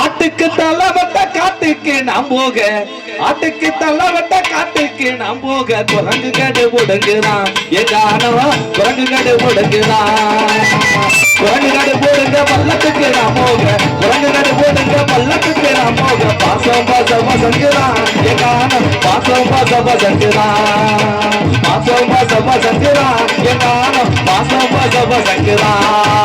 ஆட்டுக்கு தலை காட்டுக்கு நாம் போக. ஆட்டுக்கு தலை காட்டுக்கு நாம் போக. குரங்கு கடு முடங்குதான் எதானவா குரங்கு கடு முடங்குதான் குரங்கு கடு போடுங்க பள்ளத்துக்கு நாம் போக. குரங்கு கடு போடுங்க பள்ளத்துக்கு நாம் போக. பாசம் பாசம் வசங்குதான். எதானம் பாசம் பாசம் வசங்குதான். பாசம் பாசம் வசங்குதான். எதானம் பாசம் பாசம் வசங்குதான்.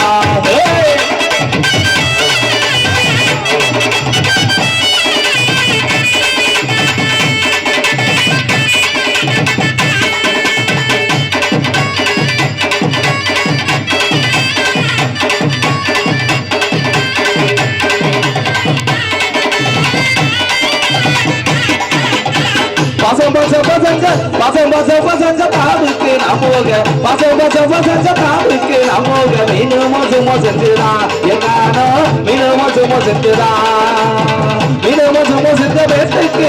தாவுக்கு நான் போக பசங்க தாமிக்கு பசங்க தாவுக்கு நான் செஞ்சுதா மீனு மோசு மோசத்துதா செஞ்சுதா மீனு மோசு செஞ்ச வேட்டைக்கு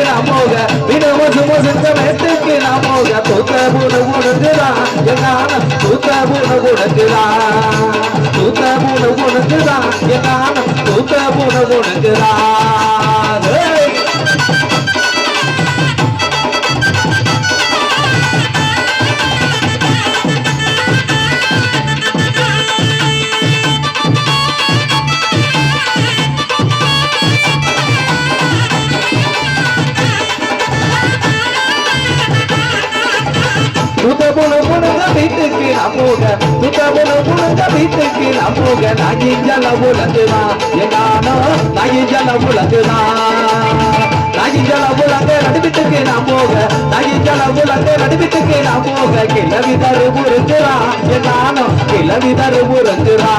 மோசு மோசத்த வேட்டுக்கு செஞ்ச வேட்டைக்கு மீனு தூக்க பூடு பூடுக்குதா என்னான தூக்க பூடு பூடுக்குதா தூக்க பூடு பூடுக்குதா என்னான தூக்க பூடு பூடுக்குதா வீட்டுக்கு நான் போக நாயி ஜல உலகுதா எங்கானோ நாயி ஜல உலகுதா நாயி ஜல உலக நடுவிட்டுக்கு நான் போக. நாயி ஜல உலக நடுவிட்டுக்கு நான் போக. கிளவி தரு முருங்குறா எங்கானோ கிளவி தரு முருங்குறா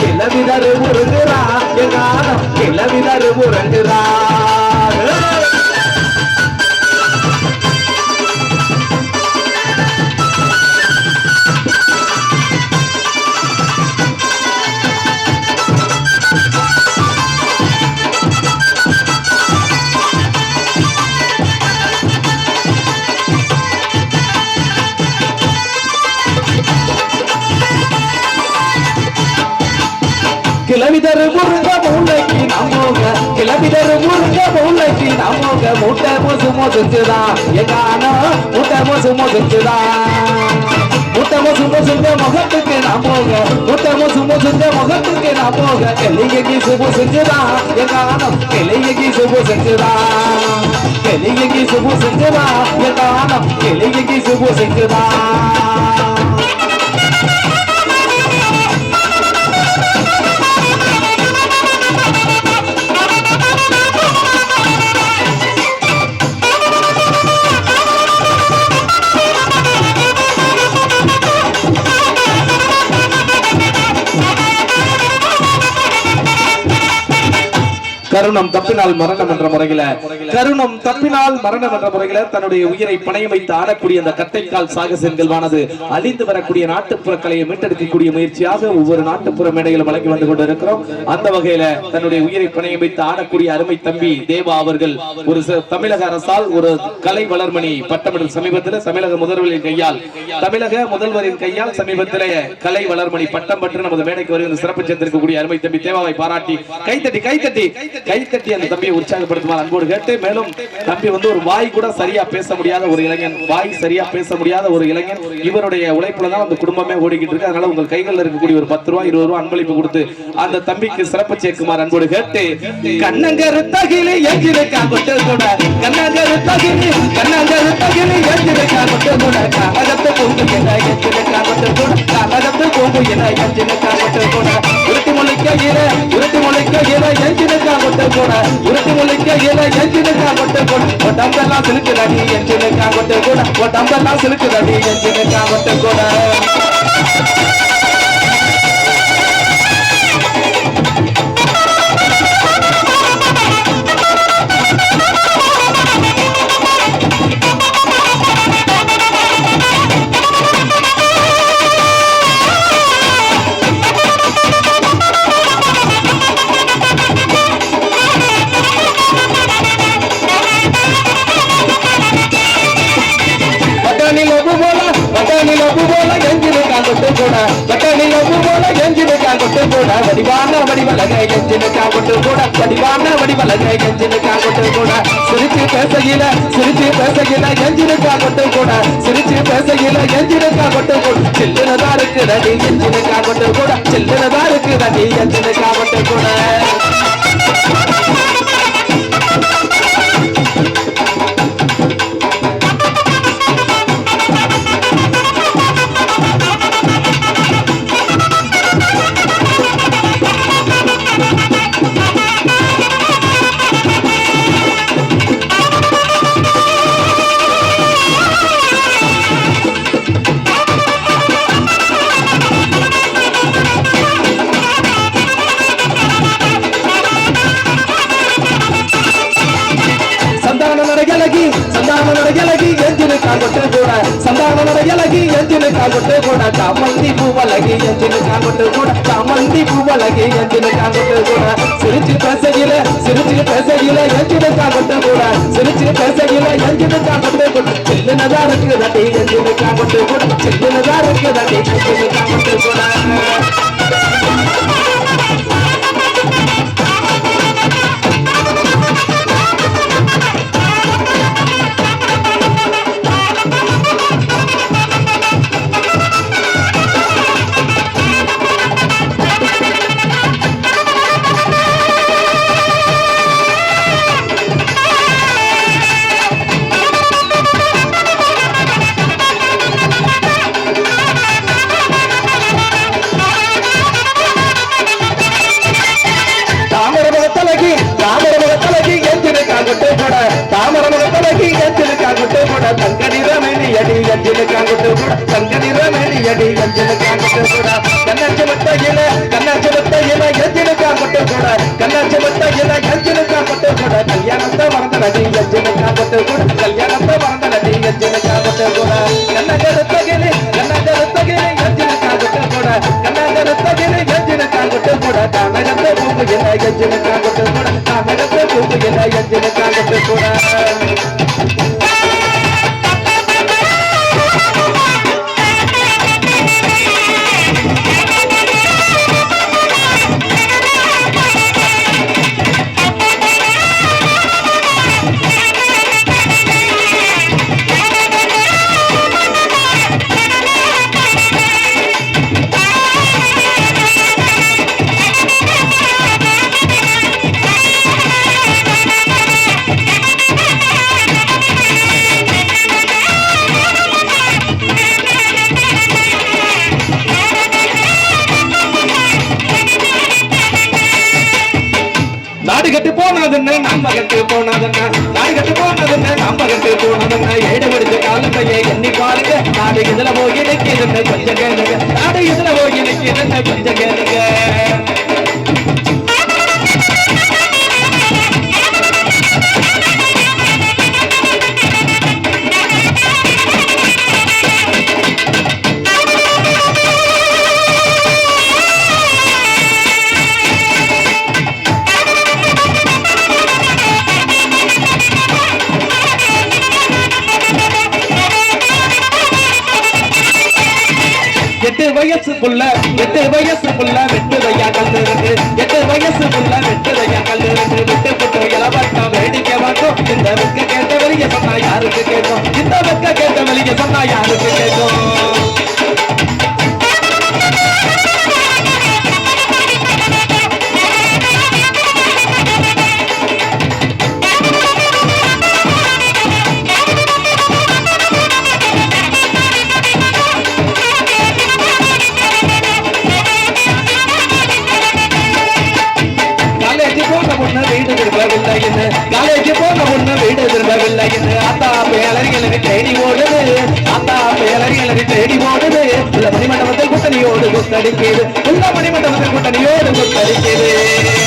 கிளவி தரு முருங்குறா எங்கானோ கிளவி தரு முருங்குறா கிளவிதரு முருங்க மூளைக்கு நம்மோங்க கிளவிதரு முருங்க மூளைக்கு நம்மோங்க முட்டை மோசு மோசுச்சுதா. எங்கானோ முட்டை மோசு மோசுச்சுதா. முட்டை மோசு மோசுங்க முகத்துக்கு நம்மோங்க முட்டை மோசு மோசுங்க முகத்துக்கு நம்மோங்க கிளிய கீசு மோசுச்சுதா எங்கானோ கிளிய கீசு மோசுச்சுதா கிளிய கீசு மோசுச்சுதா எங்கானோ கிளிய கீசு மோசுச்சுதா கருணம் தப்பினால் மரணம் என்ற முறையில கருணம் தப்பினால் மரணம் என்ற முறையில தன்னுடைய உயிரை பணையம் வைத்து ஆடக்கூடிய அந்த கட்டைக்கால் சாகசங்கள்வானது அழிந்து வரக்கூடிய நாட்டுப்புற கலையை மீட்டெடுக்கக்கூடிய முயற்சியாக ஒவ்வொரு நாட்டுப்புற மேடையிலும் வழங்கி வந்து கொண்டிருக்கிறோம். அந்த வகையில தன்னுடைய உயிரை பணையம் வைத்து ஆடக்கூடிய அருமை தம்பி தேவா அவர்கள் ஒரு தமிழக அரசால் ஒரு கலை வளர்மணி பட்டமிடல் சமீபத்தில் தமிழக முதல்வரின் கையால் தமிழக முதல்வரின் கையால் சமீபத்தில் கலை வளர்மணி பட்டம் பெற்று நமது மேடைக்கு வருகிற சிறப்பு சேர்ந்திருக்கக்கூடிய அருமை தம்பி தேவாவை பாராட்டி கைத்தட்டி கைத்தட்டி கைத்தட்டி அந்த தம்பியை உற்சாகப்படுத்துமாறு அன்போடு கேட்டு மேலும் தம்பி வந்து ஒரு வாய் கூட சரியா பேச முடியாத ஒரு இளைஞன். வாய் சரியா பேச முடியாத ஒரு இளைஞன். இவருடைய உழைப்புல தான் அந்த குடும்பமே ஓடிக்கிட்டு இருக்கு. அதனால உங்கள் கைகளில் இருக்கக்கூடிய ஒரு பத்து ரூபாய் இருபது ரூபாய் அன்பளிப்பு கொடுத்து அந்த தம்பிக்கு சிறப்பு சேர்க்குமாறு அன்போடு கேட்டு கண்ணங்கரு தகிலி எஞ்சிருக்கா கொட்டு கூட கண்ணங்கரு தகிலி கண்ணங்கரு தகிலி எஞ்சிருக்கா கொட்டு கூட கனகத்து பூங்கு என எஞ்சிருக்கா கொட்டு கூட கனகத்து பூங்கு என எஞ்சிருக்கா கொட்டு கூட. உருட்டி முளைக்க இர உருட்டி முளைக்க இர எஞ்சிருக்கா கொட்டு கூட உருட்டி முளைக்க இர எஞ்சிருக்கா கொட்டு கூட உடம்பெல்லாம் சிலுக்குதடி எஞ்சிருக்கா கொட்டு கூட உடம்பெல்லாம் சிலுக்குதடி எஞ்சிருக்கா கொட்டு கூட வடிவான வடிவலக எஞ்சினுக்கா கொண்டு கூட வடிவான வடிவலக எஞ்சினுக்கா கொண்டு கூட சிரிச்சு பேசையில சிரிச்சு பேசையில எஞ்சினுக்கா கொண்டு கூட சிரிச்சு பேசையில எஞ்சினுக்கா கொண்டு கூட சில்லுனதா இருக்கு நடி எஞ்சினுக்கா கொண்டு கூட சில்லுனதா இருக்கு நடி எஞ்சினுக்கா கொண்டு கூட కాంగొట్టు కూడా చామంతి పువ్వలకి ఎంచిన కాంగొట్టు కూడా చామంతి పువ్వలకి ఎంచిన కాంగొట్టు కూడా సిరిచి పెసగిల సిరిచి పెసగిల ఎంచిన కాంగొట్టు కూడా సిరిచి పెసగిల ఎంచిన కాంగొట్టు కూడా చిన్నదారుకు దటి ఎంచిన కాంగొట్టు కూడా చిన్నదారుకు దటి ఎంచిన కాంగొట్టు కూడా கஞ்சல எஞ்சினு காங்கொட்டு போட தங்க நிறமேனி அடி கஞ்சல காங்கொட்டு கூட கண்ணாச்சி இல கண்ணாச்சி இல எஞ்சில காங்கொட்டு கூட கண்ணாச்சி இல எஞ்சினு காங்கொட்டு கூட கல்யாணத்தை மறந்த நடி எஞ்சில காங்கொட்டு கூட கல்யாணத்தை மறந்த நடி எஞ்சினு காங்கொட்டு போட கண்ணகருத்தகிலி கண்ணகருத்தகிலி எஞ்சினு காங்கொட்டு போட கண்ணகருத்தகிலி எஞ்சினு காங்கொட்டு போட தாமரத்தை பூம்பு என்ன எஞ்சினு காங்கொட்டு எஞ்சில போனதுன்னு நாய் கட்டு போனதுன்னு நம்ம கட்டு போனதுன்னு ஏடு முடிச்ச காலத்தையே எண்ணி பாருங்க. நாடு இதுல போய் நிற்கிறதுன்னு கொஞ்சம் கேளுங்க. நாடு இதுல போய் நிற்கிறதுன்னு கொஞ்சம் புள்ள எட்டு வயசு புள்ள வெட்டு வையா கல்லு எட்டு வயசு புள்ள வெட்டு வையா கல்லு விட்டு புட்டு இளவட்டம் வேடிக்கை பார்த்தோம் இந்த வெக்க கேட்ட வெளியே சொன்னா யாருக்கு கேட்கும் இந்த வெக்க கேட்ட வெளியே சொன்னா யாருக்கு கேட்கும் காலேஜ் போன முன்ன வீடு திரும்பவில்லை என்று அத்தா பேலறிகளுக்கு தேடி ஓடுது. அத்தா பேலறிகளுக்கு தேடி ஓடுது. உள்ள மணிமண்டபத்தில் கூட்டணியோடு குத்தடிக்கிறது. உள்ள மணிமண்டபத்தில் கூட்டணியோடு குத்தடிக்கிறது.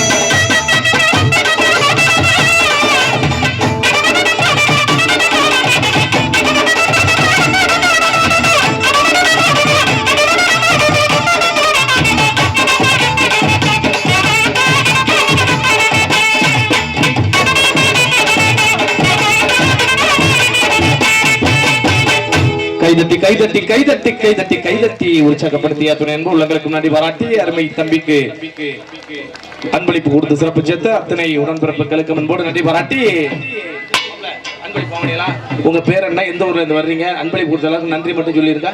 கைதட்டி கைதட்டி கைதட்டி கைதட்டி உற்சாகப்படுத்திய துணை அன்பு உள்ளங்களுக்கு முன்னாடி பாராட்டி அருமை தம்பிக்கு அன்பளிப்பு கொடுத்து சிறப்பு சேர்த்து அத்தனை உடன்பிறப்புகளுக்கு முன்போடு நன்றி பாராட்டி. உங்க பேர் என்ன? எந்த ஊர்ல இருந்து வர்றீங்க? அன்பளிப்பு கொடுத்த அளவுக்கு நன்றி மட்டும் சொல்லியிருக்கா?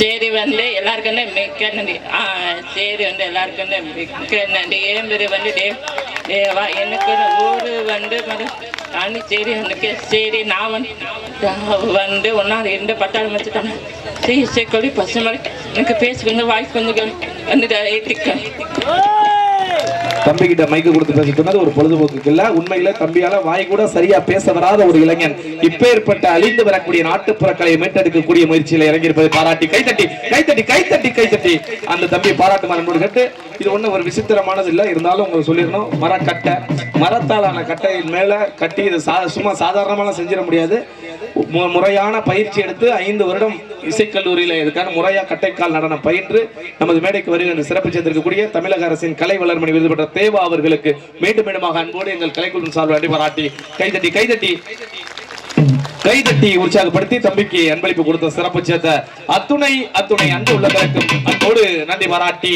சரி வந்து எல்லாருக்கும் மிக்க நன்றி. ஆ சரி வந்து எல்லாருக்கும் மிக்க நன்றி. ஏன் பேர் வந்து தேவா எனக்கு ஊரு வந்து வந்து சரி எனக்கு சரி நான் வந்து வந்து ஒன்றா ரெண்டு பட்டாளம் வச்சுட்டாங்க சரி சரி கொடி பசு மாதிரி. எனக்கு பேச கொஞ்சம் வாய்ஸ் கொஞ்சம் வந்து ஏற்றிக்க தம்பி கிட்ட மைக்கு கொடுத்து பேச சொன்னது ஒரு பொழுதுபோக்கு இல்ல. உண்மையில தம்பியால வாய் கூட சரியா பேச வராத ஒரு இளைஞன். இப்பேற்பட்ட அழிந்து வரக்கூடிய நாட்டுப்புற கலையை மீட்டெடுக்கக்கூடிய முயற்சியில இறங்கியிருப்பதை பாராட்டி கைத்தட்டி கைத்தட்டி கைத்தட்டி கைத்தட்டி. அந்த தம்பி பாராட்டு மரம்போடு கேட்டு இது ஒண்ணு ஒரு விசித்திரமானது இல்லை. இருந்தாலும் உங்களுக்கு சொல்லிடணும். மரக்கட்டை மரத்தாலான கட்டையின் மேல கட்டி இது சா- சும்மா சாதாரணமான செஞ்சிட முடியாது. முறையான பயிற்சி எடுத்து ஐந்து வருடம் இசைக்கல்லூரியில இதுக்கான முறையா கட்டைக்கால் நடனம் பயின்று நமது மேடைக்கு வருகின்ற சிறப்பு சேர்ந்திருக்கக்கூடிய தமிழக அரசின் கலை வளர்மணி விருது பெற்ற தேவா அவர்களுக்கு மீண்டும் மீண்டுமாக அன்போடு எங்கள் கலைக்குழு சார்பில் அடி பாராட்டி கைதட்டி கைதட்டி கைதட்டி உற்சாகப்படுத்தி தம்பிக்கு அன்பளிப்பு கொடுத்த சிறப்பு சேர்த்த அத்துணை அத்துணை அன்பு உள்ளதற்கும் அன்போடு நன்றி பாராட்டி